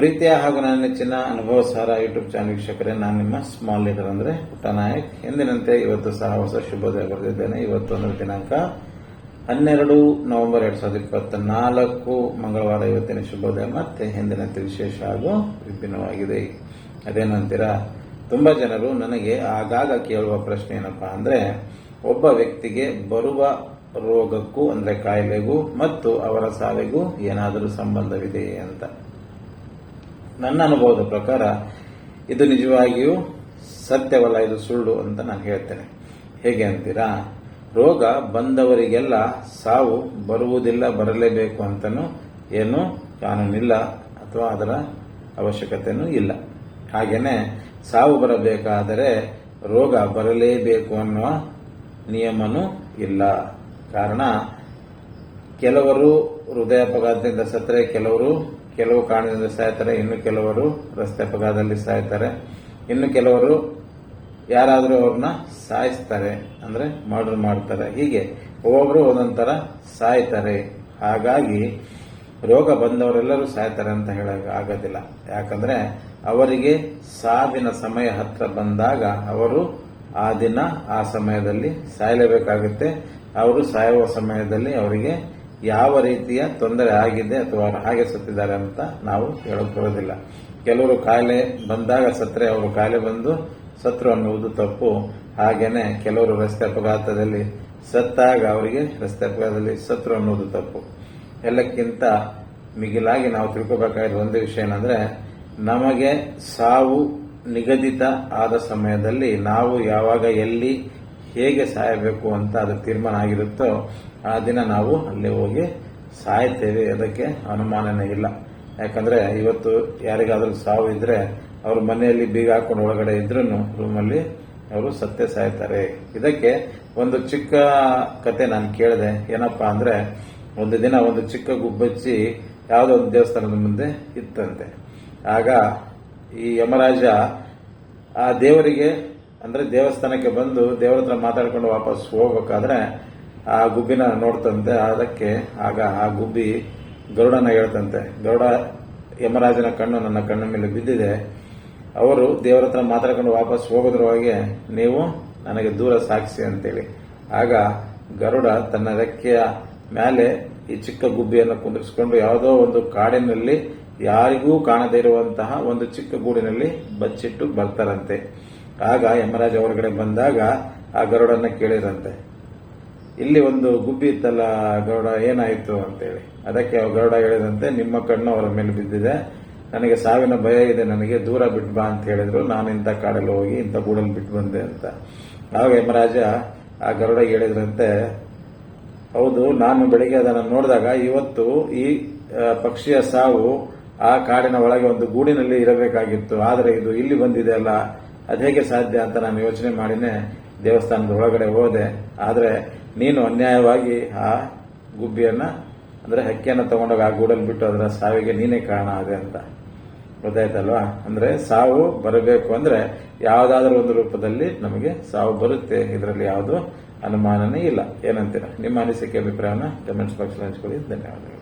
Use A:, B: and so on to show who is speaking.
A: ಪ್ರೀತಿಯ ಹಾಗೂ ನನ್ನ ನೆಚ್ಚಿನ ಅನುಭವ ಸಾರ ಯೂಟ್ಯೂಬ್ ಚಾನಲ್ ವೀಕ್ಷಕರೇ, ನಾನು ನಿಮ್ಮ ಸ್ಮಾಲ್ ಲೀಡರ್ ಅಂದ್ರೆ ಪುಟ್ಟ ನಾಯಕ್ ಎಂದಿನಂತೆ ಇವತ್ತು ಸಹ ಹೊಸ ಶುಭೋದಯ ಬರೆದಿದ್ದೇನೆ. ಇವತ್ತು ಒಂದು ದಿನಾಂಕ ಹನ್ನೆರಡು ನವೆಂಬರ್ ಎರಡ್ ಸಾವಿರದ ಇಪ್ಪತ್ತ ನಾಲ್ಕು ಮಂಗಳವಾರ ಇವತ್ತಿನ ಶುಭೋದಯ, ಮತ್ತೆ ಎಂದಿನಂತೆ ವಿಶೇಷ ಹಾಗೂ ವಿಭಿನ್ನವಾಗಿದೆ. ಅದೇನಂತೀರಾ ತುಂಬಾ ಜನರು ನನಗೆ ಆಗಾಗ ಕೇಳುವ ಪ್ರಶ್ನೆ ಏನಪ್ಪಾ ಅಂದ್ರೆ, ಒಬ್ಬ ವ್ಯಕ್ತಿಗೆ ಬರುವ ರೋಗಕ್ಕೂ ಅಂದ್ರೆ ಕಾಯಿಲೆಗೂ ಮತ್ತು ಅವರ ಸಾವಿಗೂ ಏನಾದರೂ ಸಂಬಂಧವಿದೆಯೇ ಅಂತ. ನನ್ನ ಅನುಭವದ ಪ್ರಕಾರ ಇದು ನಿಜವಾಗಿಯೂ ಸತ್ಯವಲ್ಲ, ಇದು ಸುಳ್ಳು ಅಂತ ನಾನು ಹೇಳ್ತೇನೆ. ಹೇಗೆ ಅಂತೀರಾ? ರೋಗ ಬಂದವರಿಗೆಲ್ಲ ಸಾವು ಬರುವುದಿಲ್ಲ, ಬರಲೇಬೇಕು ಅಂತಲೂ ಏನು ಕಾನೂನಿಲ್ಲ ಅಥವಾ ಅದರ ಅವಶ್ಯಕತೆಯೂ ಇಲ್ಲ. ಹಾಗೆಯೇ ಸಾವು ಬರಬೇಕಾದರೆ ರೋಗ ಬರಲೇಬೇಕು ಅನ್ನುವ ನಿಯಮನೂ ಇಲ್ಲ. ಕಾರಣ, ಕೆಲವರು ಹೃದಯಾಪಘಾತದಿಂದ ಸತ್ತರೆ, ಕೆಲವರು ಕೆಲವು ಕಾರಣದಿಂದ ಸಾಯ್ತಾರೆ, ಇನ್ನು ಕೆಲವರು ರಸ್ತೆ ಅಪಘಾತದಲ್ಲಿ ಸಾಯ್ತಾರೆ. ಇನ್ನು ಕೆಲವರು ಯಾರಾದರೂ ಅವ್ರನ್ನ ಸಾಯಿಸ್ತಾರೆ, ಅಂದರೆ ಮರ್ಡರ್ ಮಾಡ್ತಾರೆ. ಹೀಗೆ ಒಬ್ಬೊಬ್ಬರು ಒಂದೊಂಥರ ಸಾಯ್ತಾರೆ. ಹಾಗಾಗಿ ರೋಗ ಬಂದವರೆಲ್ಲರೂ ಸಾಯ್ತಾರೆ ಅಂತ ಹೇಳಕ್ ಆಗೋದಿಲ್ಲ. ಯಾಕಂದರೆ ಅವರಿಗೆ ಸಾವಿನ ಸಮಯ ಹತ್ರ ಬಂದಾಗ ಅವರು ಆ ದಿನ ಆ ಸಮಯದಲ್ಲಿ ಸಾಯಲೇಬೇಕಾಗುತ್ತೆ. ಅವರು ಸಾಯುವ ಸಮಯದಲ್ಲಿ ಅವರಿಗೆ ಯಾವ ರೀತಿಯ ತೊಂದರೆ ಆಗಿದೆ ಅಥವಾ ಹಾಗೆ ಸತ್ತಿದ್ದಾರೆ ಅಂತ ನಾವು ಹೇಳಕ್ ಬರೋದಿಲ್ಲ. ಕೆಲವರು ಕಾಯಿಲೆ ಬಂದಾಗ ಸತ್ರೆ ಅವರು ಕಾಯಿಲೆ ಬಂದು ಸತ್ರು ಅನ್ನುವುದು ತಪ್ಪು. ಹಾಗೇನೆ ಕೆಲವರು ರಸ್ತೆ ಅಪಘಾತದಲ್ಲಿ ಸತ್ತಾಗ ಅವರಿಗೆ ರಸ್ತೆ ಅಪಘಾತದಲ್ಲಿ ಸತ್ರು ಅನ್ನೋದು ತಪ್ಪು. ಎಲ್ಲಕ್ಕಿಂತ ಮಿಗಿಲಾಗಿ ನಾವು ತಿಳ್ಕೋಬೇಕಾಗಿರೋ ಒಂದು ವಿಷಯ ಏನಂದ್ರೆ, ನಮಗೆ ಸಾವು ನಿಗದಿತ ಆದ ಸಮಯದಲ್ಲಿ ನಾವು ಯಾವಾಗ ಎಲ್ಲಿ ಹೇಗೆ ಸಾಯಬೇಕು ಅಂತ ಅದು ತೀರ್ಮಾನ ಆಗಿರುತ್ತೋ ಆ ದಿನ ನಾವು ಅಲ್ಲಿ ಹೋಗಿ ಸಾಯ್ತೇವೆ, ಅದಕ್ಕೆ ಅನುಮಾನನೇ ಇಲ್ಲ. ಯಾಕಂದ್ರೆ ಇವತ್ತು ಯಾರಿಗಾದರೂ ಸಾವು ಇದ್ರೆ ಅವರು ಮನೆಯಲ್ಲಿ ಬೀಗ ಹಾಕೊಂಡು ಒಳಗಡೆ ಇದ್ರೂ ರೂಮಲ್ಲಿ ಅವರು ಸತ್ಯ ಸಾಯ್ತಾರೆ. ಇದಕ್ಕೆ ಒಂದು ಚಿಕ್ಕ ಕತೆ ನಾನು ಕೇಳಿದೆ. ಏನಪ್ಪಾ ಅಂದ್ರೆ, ಒಂದು ದಿನ ಒಂದು ಚಿಕ್ಕ ಗುಬ್ಬಚ್ಚಿ ಯಾವುದೋ ಒಂದು ದೇವಸ್ಥಾನದ ಮುಂದೆ ಇತ್ತಂತೆ. ಆಗ ಈ ಯಮರಾಜ ಆ ದೇವರಿಗೆ ಅಂದ್ರೆ ದೇವಸ್ಥಾನಕ್ಕೆ ಬಂದು ದೇವರ ಹತ್ರ ಮಾತಾಡ್ಕೊಂಡು ವಾಪಸ್ ಹೋಗ್ಬೇಕಾದ್ರೆ ಆ ಗುಬ್ಬಿನ ನೋಡ್ತಂತೆ. ಅದಕ್ಕೆ ಆಗ ಆ ಗುಬ್ಬಿ ಗರುಡನ ಹೇಳ್ತಂತೆ. ಗರುಡ ಯಮರಾಜನ ಕಣ್ಣು ನನ್ನ ಕಣ್ಣ ಮೇಲೆ ಬಿದ್ದಿದೆ. ಅವರು ದೇವರ ಹತ್ರ ಮಾತಾಡ್ಕೊಂಡು ವಾಪಸ್ ಹೋಗೋದ್ರೊಳಗೆ ನೀವು ನನಗೆ ದೂರ ಸಾಕ್ಷಿ ಅಂತೇಳಿ. ಆಗ ಗರುಡ ತನ್ನ ರೆಕ್ಕೆಯ ಮೇಲೆ ಈ ಚಿಕ್ಕ ಗುಬ್ಬಿಯನ್ನು ಕುಂದಿರಿಸಿಕೊಂಡು ಯಾವುದೋ ಒಂದು ಕಾಡಿನಲ್ಲಿ ಯಾರಿಗೂ ಕಾಣದೇ ಇರುವಂತಹ ಒಂದು ಚಿಕ್ಕ ಗೂಡಿನಲ್ಲಿ ಬಚ್ಚಿಟ್ಟು ಬರ್ತಾರಂತೆ. ಆಗ ಯಮರಾಜ ಹೊರಗಡೆ ಬಂದಾಗ ಆ ಗರುಡನ್ನ ಕೇಳಿರಂತೆ ಇಲ್ಲಿ ಒಂದು ಗುಬ್ಬಿ ಇತ್ತಲ್ಲ ಗರುಡ, ಏನಾಯಿತು ಅಂತೇಳಿ. ಅದಕ್ಕೆ ಗರುಡ ಹೇಳಿದಂತೆ, ನಿಮ್ಮ ಕಣ್ಣು ಅವರ ಮೇಲೆ ಬಿದ್ದಿದೆ. ನನಗೆ ಸಾವಿನ ಭಯ ಇದೆ, ನನಗೆ ದೂರ ಬಿಟ್ಟು ಬಾ ಅಂತ ಹೇಳಿದ್ರು. ನಾನು ಇಂಥ ಕಾಡಲ್ಲಿ ಹೋಗಿ ಇಂಥ ಗೂಡಲ್ಲಿ ಬಿಟ್ಟು ಬಂದೆ ಅಂತ. ಆಗ ಯಮರಾಜ ಆ ಗರುಡ ಹೇಳಿದ್ರಂತೆ ಹೌದು, ನಾನು ಬೆಳಿಗ್ಗೆ ಅದನ್ನು ನೋಡಿದಾಗ ಇವತ್ತು ಈ ಪಕ್ಷಿಯ ಸಾವು ಆ ಕಾಡಿನ ಒಳಗೆ ಒಂದು ಗೂಡಿನಲ್ಲಿ ಇರಬೇಕಾಗಿತ್ತು. ಆದರೆ ಇದು ಇಲ್ಲಿ ಬಂದಿದೆ ಅಲ್ಲ. ಅದು ಹೇಗೆ ಸಾಧ್ಯ ಅಂತ ನಾನು ಯೋಚನೆ ಮಾಡಿನೇ ದೇವಸ್ಥಾನದ ಒಳಗಡೆ ಹೋದೆ. ಆದರೆ ನೀನು ಅನ್ಯಾಯವಾಗಿ ಆ ಗುಬ್ಬಿಯನ್ನು, ಅಂದ್ರೆ ಹಕ್ಕಿಯನ್ನು ತಗೊಂಡೋಗಿ ಆ ಗೂಡಲ್ಲಿ ಬಿಟ್ಟು ಅದರ ಸಾವಿಗೆ ನೀನೇ ಕಾರಣ ಆದೆ ಅಂತ. ಗೊತ್ತಾಯ್ತಲ್ವಾ? ಅಂದ್ರೆ ಸಾವು ಬರಬೇಕು ಅಂದ್ರೆ ಯಾವುದಾದ್ರೂ ಒಂದು ರೂಪದಲ್ಲಿ ನಮಗೆ ಸಾವು ಬರುತ್ತೆ. ಇದರಲ್ಲಿ ಯಾವುದು ಅನುಮಾನನೇ ಇಲ್ಲ. ಏನಂತೀರ? ನಿಮ್ಮ ಅನಿಸಿಕೆ, ಅಭಿಪ್ರಾಯನ ಕಮೆಂಟ್ಸ್ ಬಾಕ್ಸ್ ಹಂಚ್ಕೊಳ್ಳಿ. ಧನ್ಯವಾದಗಳು.